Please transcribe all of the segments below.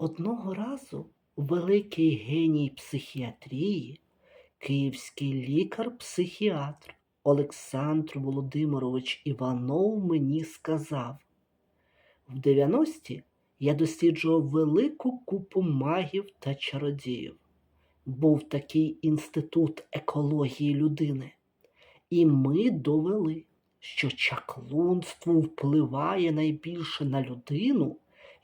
Одного разу великий геній психіатрії, київський лікар-психіатр Олександр Володимирович Іванов мені сказав, в 90-ті я досліджував велику купу магів та чародіїв. Був такий інститут екології людини. І ми довели, що чаклунство впливає найбільше на людину,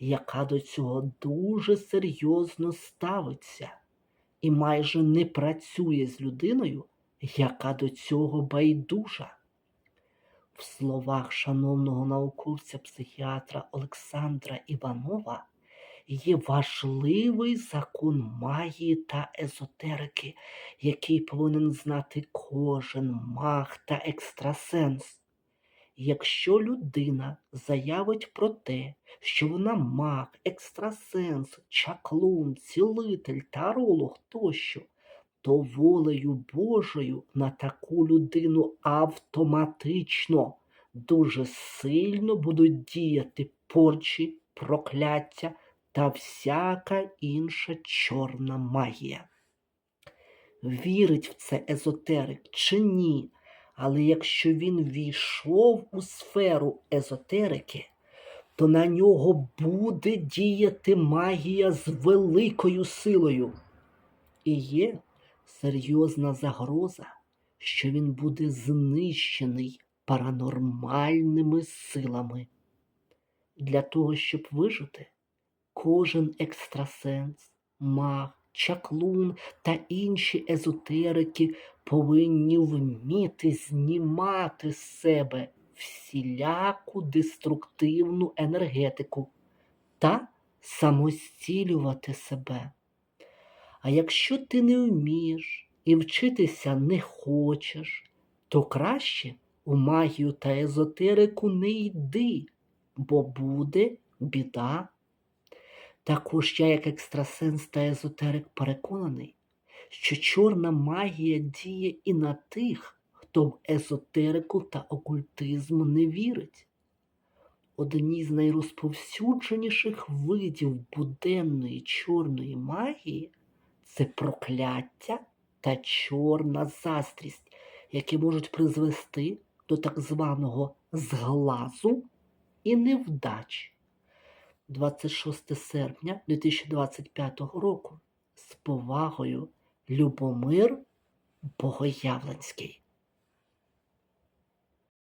яка до цього дуже серйозно ставиться, і майже не працює з людиною, яка до цього байдужа. В словах шановного науковця-психіатра Олександра Іванова є важливий закон магії та езотерики, який повинен знати кожен маг та екстрасенс. Якщо людина заявить про те, що вона маг, екстрасенс, чаклун, цілитель, таролог тощо, то волею Божою на таку людину автоматично дуже сильно будуть діяти порчі, прокляття та всяка інша чорна магія. Вірить в це езотерик чи ні, але якщо він війшов у сферу езотерики, то на нього буде діяти магія з великою силою. І є серйозна загроза, що він буде знищений паранормальними силами. Для того, щоб вижити, кожен екстрасенс, маг, чаклун та інші езотерики повинні вміти знімати з себе всіляку деструктивну енергетику та самостілювати себе. А якщо ти не вмієш і вчитися не хочеш, то краще у магію та езотерику не йди, бо буде біда. Також я, як екстрасенс та езотерик, переконаний, що чорна магія діє і на тих, хто в езотерику та окультизм не вірить. Одні з найрозповсюдженіших видів буденної чорної магії це прокляття та чорна заздрість, які можуть призвести до так званого зглазу і невдач. 26 серпня 2025 року з повагою Любомир Богоявленський.